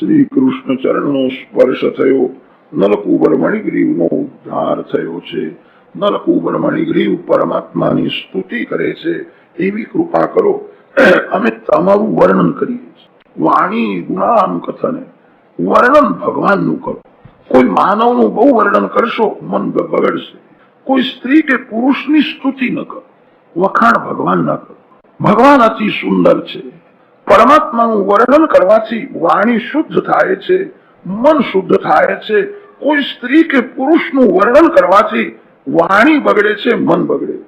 શ્રી કૃષ્ણ ચરણનો સ્પર્શ થયો. નલકુબર મણિગ્રીવનો ઉદ્ધાર થયો છે. નલકુબર મણિગ્રીવ પરમાત્માની સ્તુતિ કરે છે. એવી કૃપા કરો. અમે તમારું વર્ણન કરીએ વાણી ગુણાન કથને વર્ણન ભગવાનનું કરો. કોઈ માનવનું બહુ વર્ણન કરશો, મન બગડશે કોઈ સ્ત્રી કે પુરુષની સ્તુતિ ન કરો. વખાણ ભગવાન ન કરો. ભગવાન અતિ સુંદર છે. પરમાત્માનું વર્ણન કરવાથી વાણી શુદ્ધ થાય છે, મન શુદ્ધ થાય છે. કોઈ સ્ત્રી કે પુરુષનું વર્ણન કરવાથી વાણી બગડે છે, મન બગડે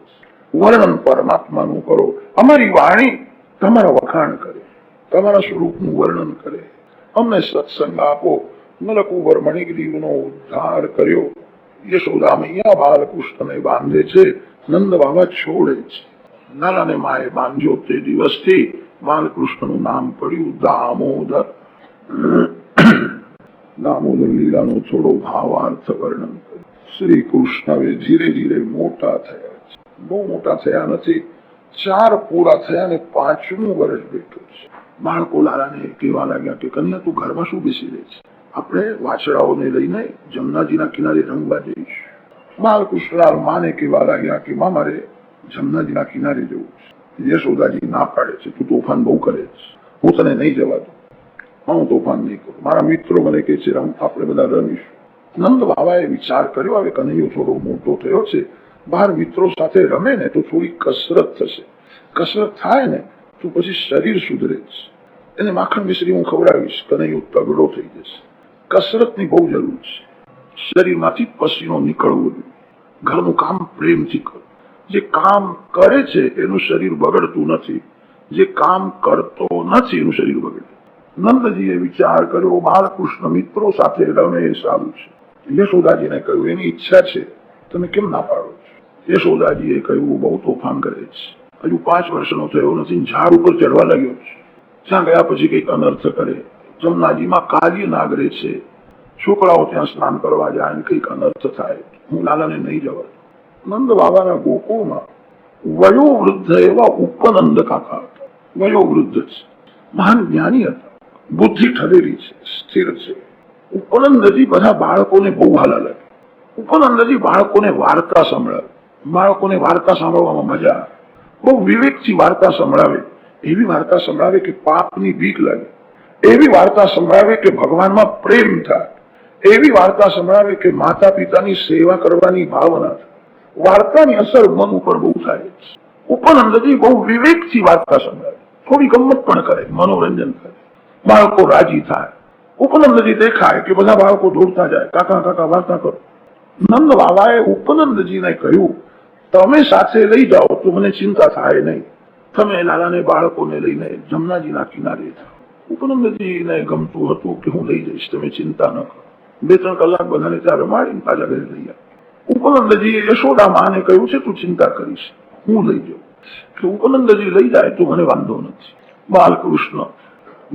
વર્ણન પરમાત્માનું કરો. અમારી વાણી તમારા વખાણ કરે, તમારા સ્વરૂપનું વર્ણન કરે. અમને સત્સંગ આપો. નલકુબર મણિગ્રીવનો ઉદ્ધાર કર્યો. યશોદા મૈયા બાલકૃષ્ણને બાંધે છે. નંદ બાબા છોડે છે. નાનાને માએ બાંધ્યો તે દિવસથી બાલકૃષ્ણનું નામ પડ્યું દામોદર. દામોદર લીલાનો થોડો ભાવાર્થ વર્ણન શ્રી કૃષ્ણ હવે ધીરે ધીરે મોટા થયા છે. બહુ મોટા થયા નથી, ચાર પૂરા થયા ને પાંચમું વર્ષ બેઠું છે. બાળકો લાલાને કહેવા લાગ્યા કે, કન્યા, તું ઘરમાં શું બેસી રહે છે? આપણે વાછડાઓને લઈને જમનાજીના કિનારે રમવા જઈશું. બાલકૃષ્ણલાલ માને કહેવા લાગ્યા કે મા મારે જમનાજીના કિનારે જવું છે. યશોદાજી ના પાડે છે, તું તોફાન બહુ કરે છે. હું તને નહીં જવા દઉં. હું તોફાન નહીં કરું. મારા મિત્રો મને કહે છે, રમ, આપણે બધા રમીશું. નંદ બાબાએ વિચાર કર્યો, હવે કનૈયો થોડો મોટો થયો છે. બહાર મિત્રો સાથે રમે ને તો થોડી કસરત થશે. કસરત થાય ને તો પછી શરીર સુધરે છે. એને માખણ મિશ્રી હું ખવડાવીશ. કનૈયો તગડો થઈ જશે. કસરતની બહુ જરૂર છે. શરીરમાંથી પસીનો નીકળવો જોઈએ. ઘરનું કામ પ્રેમથી કરો. જે કામ કરે છે, એનું શરીર બગડતું નથી. જે કામ કરતો નથી, એનું શરીર બગડે. નંદજીએ વિચાર કર્યો બાલકૃષ્ણ મિત્રો સાથે રમે એ સારું છે. યશોદાજીને કહ્યું, એની ઈચ્છા છે, તમે કેમ ના પાડો છો? યશોદાજીએ કહ્યું, બહુ તોફાન કરે છે. હજુ પાંચ વર્ષનો થયો નથી, ઝાડ ઉપર ચડવા લાગ્યો છે. ત્યાં ગયા પછી કંઈક અનર્થ કરે. જમનાજીમાં કાર્ય નાગરે છે. છોકરાઓ ત્યાં સ્નાન કરવા જાય કંઈક અનર્થ થાય. હું લાલાને નહીં જવા. નંદ બાબાના ગોકુળમાં વયોવૃદ્ધ એવા ઉપનંદ કાકા હતા વયોવૃદ્ધ છે મહાન જ્ઞાની હતા બુદ્ધિ ઠરેલી છે સ્થિર છે ઉપનંદજી બધા બાળકોને બહુ હાલા લાગે ઉપનંદજી બાળકોને વાર્તા સંભળાવે બાળકોને વાર્તા સાંભળવામાં મજા આવે બહુ વિવેકથી વાર્તા સંભળાવે એવી વાર્તા સંભળાવે કે પાપની બીક લાગે એવી વાર્તા સંભળાવે કે ભગવાનમાં પ્રેમ થાય એવી વાર્તા સંભળાવે કે માતા પિતાની સેવા કરવાની ભાવના થાય વાર્તાની અસર મન ઉપર બહુ થાય. ઉપનંદજી બહુ વિવેકથી વાર્તા સંભળાવે થોડી ગમત પણ કરે, મનોરંજન કરે. બાળકો રાજી થાય. ઉપનંદજી દેખાય કે બધા બાળકો દોડતા જાય. કાકા કાકા, વાર્તા કરો. નંદ બાબાએ ઉપનંદજીને કહ્યું, તમે સાથે લઈ જાઓ તો મને ચિંતા થાય નહીં. તમે લાલાને બાળકોને લઈને જમનાજીના કિનારે જાઓ ઉપનંદજીને ગમતું હતું કે હું લઈ જઈશ, તમે ચિંતા ન કરો. બે, ત્રણ કલાક બધાને ત્યાં રમાડીને પાછા ઘરે લઈ આવ્યા. ઉપનંદજીએ યશોદા માને કહ્યું છે, તું ચિંતા કરીશ, હું લઈ જાઉં. કે ઉપનંદજી લઈ જાય, તો મને વાંધો નથી. બાલકૃષ્ણ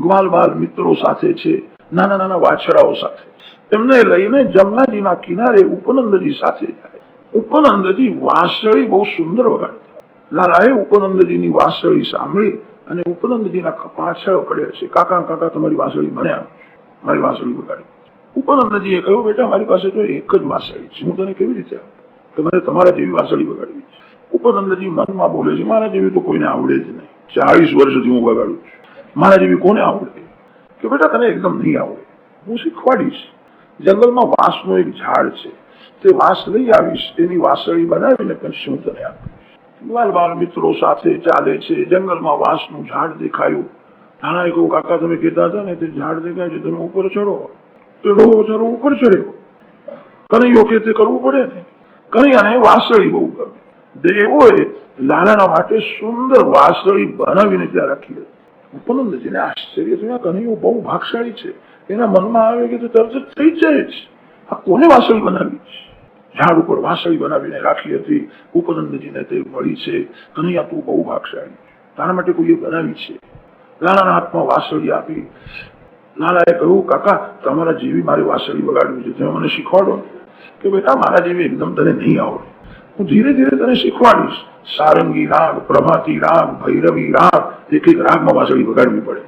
ગ્વાલ બાલ મિત્રો સાથે છે, નાના નાના વાછડાઓ સાથે. એમને લઈને જમનાજીના કિનારે ઉપનંદજી સાથે જાય. ઉપનંદજી વાંસળી બહુ સુંદર વગાડે લાલાએ ઉપનંદજીની વાંસળી સાંભળી અને ઉપનંદજીના પાછળ પડ્યા છે. કાકા કાકા, તમારી વાંસળી ભણ્યા. મારી વાંસળી વગાડી. ઉપનંદજીએ કહ્યું, બેટા, મારી પાસે તો એક જ વાસળી છે. હું તને કેવી રીતે કે મારે તમારા જેવી વાસળી બગાડવી છે. ઉપનંદજી મનમાં બોલે છે, મારા જેવી તો કોઈને આવડે જ નહીં. ચાળીસ વર્ષથી હું બગાડું છું. મારા જેવી કોને આવડે? કે બેટા, તને એકદમ નહીં આવડે. હું શીખવાડીશ. જંગલમાં વાંસનું એક ઝાડ છે. તે વાંસ લઈ આવીશ એની વાંસળી બનાવીને પછી હું તને આપીશ બાલ બાલ મિત્રો સાથે ચાલે છે. જંગલમાં વાંસનું ઝાડ દેખાયું. નાના કહું કાકા તમે કહેતા હતા ને, તે ઝાડ દેખાય છે, તમે ઉપર ચડો ચડો ચડો ઉપર ચડ્યો કનૈયો કે તે કરવું પડે. ને કનૈયાને વાસળી બહુ ગમે. દેવોએ લાલાના માટે સુંદર વાસળી બનાવીને ત્યાં રાખી હતી. ઉપનંદજીને આશ્ચર્ય થયું કનૈયો બહુ ભાગશાળી છે. એના મનમાં આવે કે તે તરત થઈ જાય છે. આ કોને વાસળી બનાવી? છે ઝાડ ઉપર વાસળી બનાવીને રાખી હતી. ઉપનંદજીને તે મળી છે. કનૈયા, તું બહુ ભાગશાળી તારા માટે કોઈએ બનાવી છે? લાલાના હાથમાં વાંસળી આપી. લાલાએ કહ્યું કાકા, તમારા જેવી મારે વાંસળી વગાડવી છે. તમે મને શીખવાડો કે બેટા, મારા જેવી એકદમ તને નહીં આવડે. હું ધીરે ધીરે તને શીખવાડીશ. સારંગી રાગ, પ્રભાતી રાગ, ભૈરવી રાગ, એક એક રાગમાં વાંસળી વગાડવી પડે.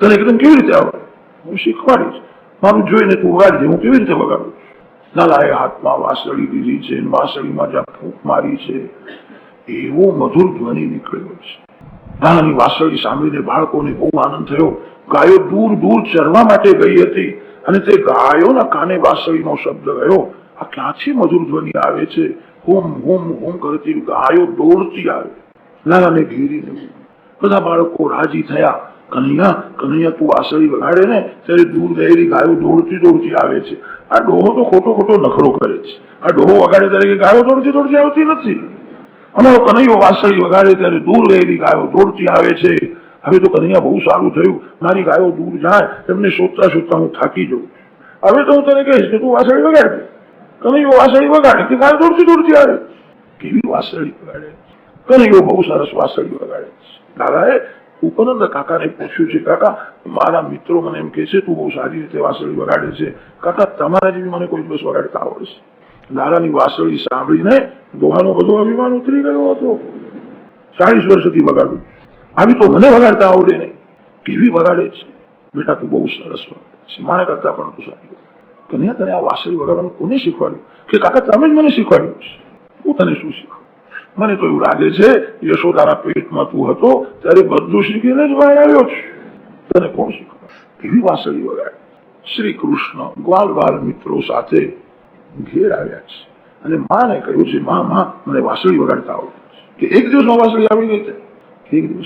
તને એકદમ કેવી રીતે આવડે? હું શીખવાડીશ. મારું જોઈને તું વગાડજે હું કેવી રીતે વગાડું? નાલાએ હાથમાં વાંસળી લીધી છે વાંસળીમાં જ્યાં ફૂંક મારી છે. એવો મધુર ધ્વનિ નીકળ્યો છે. નાનાની વાસળી સાંભળીને બાળકોને બહુ આનંદ થયો. ગાયો દૂર દૂર ચરવા માટે ગઈ હતી અને તે ગાયોના કાને વાસળીનો શબ્દ ગયો. આ ક્યાંથી મધુર ધ્વનિ આવે છે? હોમ હોમ હોમ કરતી ગાયો દોડતી આવે. નાનાને ઘેરીને બધા બાળકો રાજી થયા. કન્યા કન્યા, તું વાસળી વગાડે ને, ત્યારે દૂર ગયેલી ગાયો દોડતી દોડતી આવે છે. આ ડોહો તો ખોટો ખોટો નખરો કરે છે. આ ડોહો વગાડે ત્યારે ગાયો દોડતી દોડતી આવતી નથી. અમારો કનૈયો વાસળી વગાડે ત્યારે દૂર ગયેલી ગાયો દોડતી આવે છે. હવે તો કનૈયા બહુ સારું થયું. મારી ગાયો દૂર જાય એમને શોધતા શોધતા હું થાકી જઉં. હવે તો હું તને કહીશ કે તું વાસળી વગાડે કનૈયો વાસળી વગાડે કે ગાયો દોડતી દોડતી આવે? કેવી વાસળી વગાડે? કનૈયો બહુ સરસ વાસળી વગાડે. દાદાએ ઉપનંદ કાકાને પૂછ્યું છે, કાકા, મારા મિત્રો મને એમ કહે છે તું બહુ સારી રીતે વાસળી વગાડે છે. કાકા, તમારા જેવી મને કોઈ દિવસ વગાડતા આવડશે. દાદાની વાસળી સાંભળીને દોહાનો બધો અભિમાન ઉતરી ગયો હતો. ચાલીસ વર્ષથી વગાડું આવી તો મને વગાડતા આવડે નહીં. કેવી વગાડે છે? બેટા, તું બહુ સરસ વગાડે કરતા પણ તું સારી કન્યા, તને આ વાસળી વગાડવાનું કોને શીખવાડ્યું? કે કાકા, તમે જ મને શીખવાડ્યું છે. હું તને શું શીખવાડું? મને તો એવું લાગે છે, યશોદાના પેટમાં તું હતો, ત્યારે બધું શીખીને જ બહાર આવ્યો છું. તને કોણ શીખવાડ? કેવી વાસળી વગાડે? શ્રી કૃષ્ણ ગ્વાલ બાલ મિત્રો સાથે ઘેર આવ્યા છે. અને માને કહ્યું છે, માં, મા, મને વાસળી વગાડતા આવડે કે એક દિવસમાં વાસળી આવી ગઈ છે. એક દિવસ.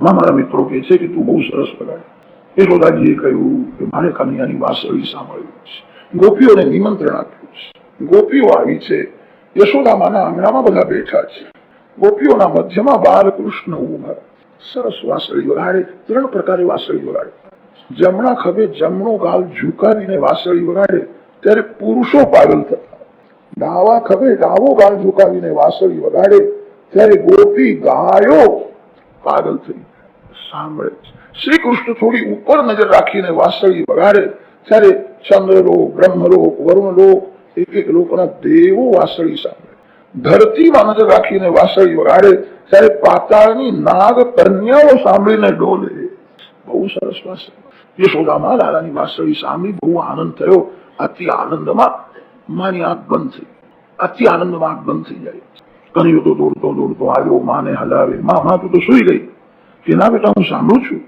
મા, મારા મિત્રો કહે છે કે તું બહુ સરસ વગાડે. યશોદાજીએ કહ્યું કે, મારે કનૈયાની વાસળી સાંભળ્યું છે ગોપીઓને નિમંત્રણ આપ્યું છે. ગોપીઓ આવી છે. યશોદામાના આંગણામાં બધા બેઠા છે. ગોપીઓના મધ્યમાં બાલકૃષ્ણ ઊભા. સરસ વાસળી વગાડે, ત્રણ પ્રકારે વાસળી વગાડે. જમણા ખભે જમણો ગાલ ઝુકાવીને વાસળી વગાડે. ત્યારે પુરુષો પાગલ થતા. ડાવા ખભે ડાવો ગાળ ઝુકાવીને વાસળી વગાડે, ત્યારે ગોપી ગાયો પાગલ થઈ સાંભળે શ્રી કૃષ્ણ થોડી ઉપર નજર રાખીને વાસળી વગાડે, ત્યારે ચંદ્રલોક, બ્રહ્મલોક, વરુણલોક એક એક લોકોના દેવો વાસળી સાંભળે. ધરતીમાં નજર રાખીને વાસળી વગાડે, ત્યારે પાતાળની નાગ કન્યાઓ સાંભળીને ડોલે. બહુ સરસ વાસળી. યશોદામાં લાલાની વાસળી સાંભળી બહુ આનંદ થયો. અતિ આનંદમાં મારી આંખ બંધ થઈ અતિ આનંદમાં આંખ બંધ થઈ જાય કનૈયો તો દોડતો દોડતો આવ્યો માને હલાવે માં માં તું તો સુઈ ગઈ તેના બેટા હું સાંભળું છું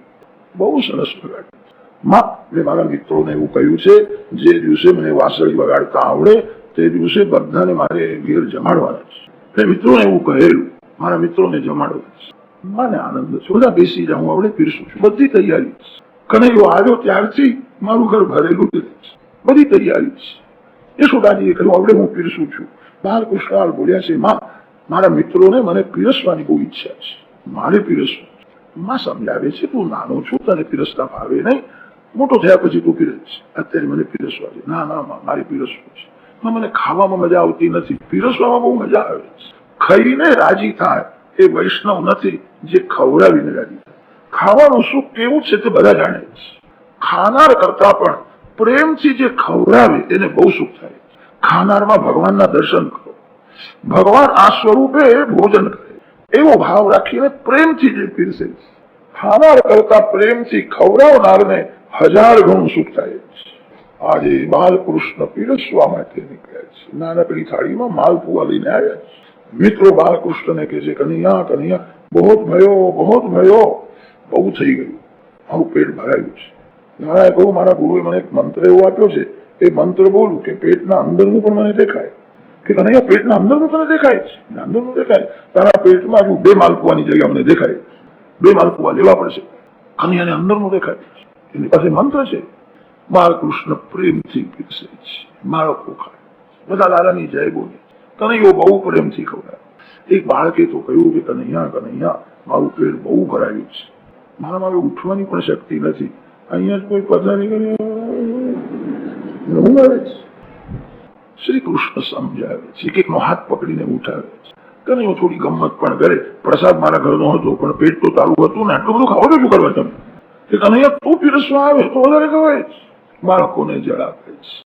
બહુ સરસ વગાડમાં મેં મારા મિત્રોને એવું કહ્યું છે જે દિવસે મને વાસળી વગાડતા આવડે તે દિવસે બધાને મારે ઘેર જમાડવાના છે મેં મિત્રોને એવું કહેલું મારા મિત્રોને જમાડવાના છે મને આનંદ છે બધા બેસી જાઉં આપણે પીરસું છું બધી તૈયારી. કનૈયો આવ્યો ત્યારથી મારું ઘર ભરેલું જ બધી તૈયારી છે. યશોદાજીએ કહ્યું, આવડે હું પીરસું છું. બાલકૃષ્ણલાલ બોલ્યા છે, માં, મારા મિત્રોને મને પીરસવાની બહુ ઈચ્છા છે. મારે પીરસવું છે." માં સમજાવે છે, તું નાનો છું, તને પીરસતા ભાવે નહીં. મોટો થયા પછી તું પીરસ અત્યારે મને પીરસવા છે ના ના, માં, મારે પીરસવું છે. મને ખાવામાં મજા આવતી નથી. પીરસવામાં બહુ મજા આવે છે. ખાઈને રાજી થાય એ વૈષ્ણવ નથી જે ખવડાવીને રાજી થાય. ખાવાનું સુખ કેવું છે તે બધા જાણે છે. ખાનાર કરતા પણ પ્રેમથી જે ખવડાવે એને બહુ સુખ થાય. ખાનારમાં ભગવાનના દર્શન કરો. ભગવાન આ સ્વરૂપે ભોજન કરે. એવો ભાવ રાખીને પ્રેમથી જે પીરસે ખાનાર કરતા પ્રેમથી ખવડાવનારને હજાર ગણું સુખ થાય આજે બાલકૃષ્ણ પીરસવા માટે નીકળ્યા છે. નાનકડી થાળીમાં માલપુઆ લઈને આવ્યા છે. મિત્રો બાલકૃષ્ણને કહે છે, કનૈયા કનૈયા બહોત ભયો બહોત ભયો. બહુ થઈ ગયું. આવું પેટ ભરાયું છે. નારાયણ કહું મારા ગુરુએ મને એક મંત્ર એવો આપ્યો છે. એ મંત્ર બોલું કે પેટના અંદરનું પણ મને દેખાય. કે કનૈયા પેટના અંદરનું તને દેખાય છે? અંદરનું દેખાય. તારા પેટમાં હજુ બે માલપુવાની જગ્યા મને દેખાય. બે માલકુવા લેવા પડશે. કનૈયાને અંદરનું દેખાય. એની પાસે મંત્ર છે. બાળકૃષ્ણ પ્રેમથી પીરસે છે. બાળકો ખાય. બધા દાદાની જય બોલે. કનૈયો બહુ પ્રેમથી ખવડાય એક બાળકે તો કહ્યું કે કનૈયા કનૈયા મારું પેટ બહુ ભરાયું છે. મારામાં હવે ઉઠવાની પણ શક્તિ નથી. અહીંયા કોઈ પધારી આવે છે. શ્રી કૃષ્ણ સમજાવે છે એક એકનો હાથ પકડીને ઉઠાવે છે. કનૈયો થોડી ગમત પણ કરે. પ્રસાદ મારા ઘરનો હતો, પણ પેટ તો તારું હતું ને. આટલું બધું ખાવો શું કરવા તમે? કનૈયા તું પીરસવા આવે તો વધારે ખવાય બાળકોને જળ આપે છે.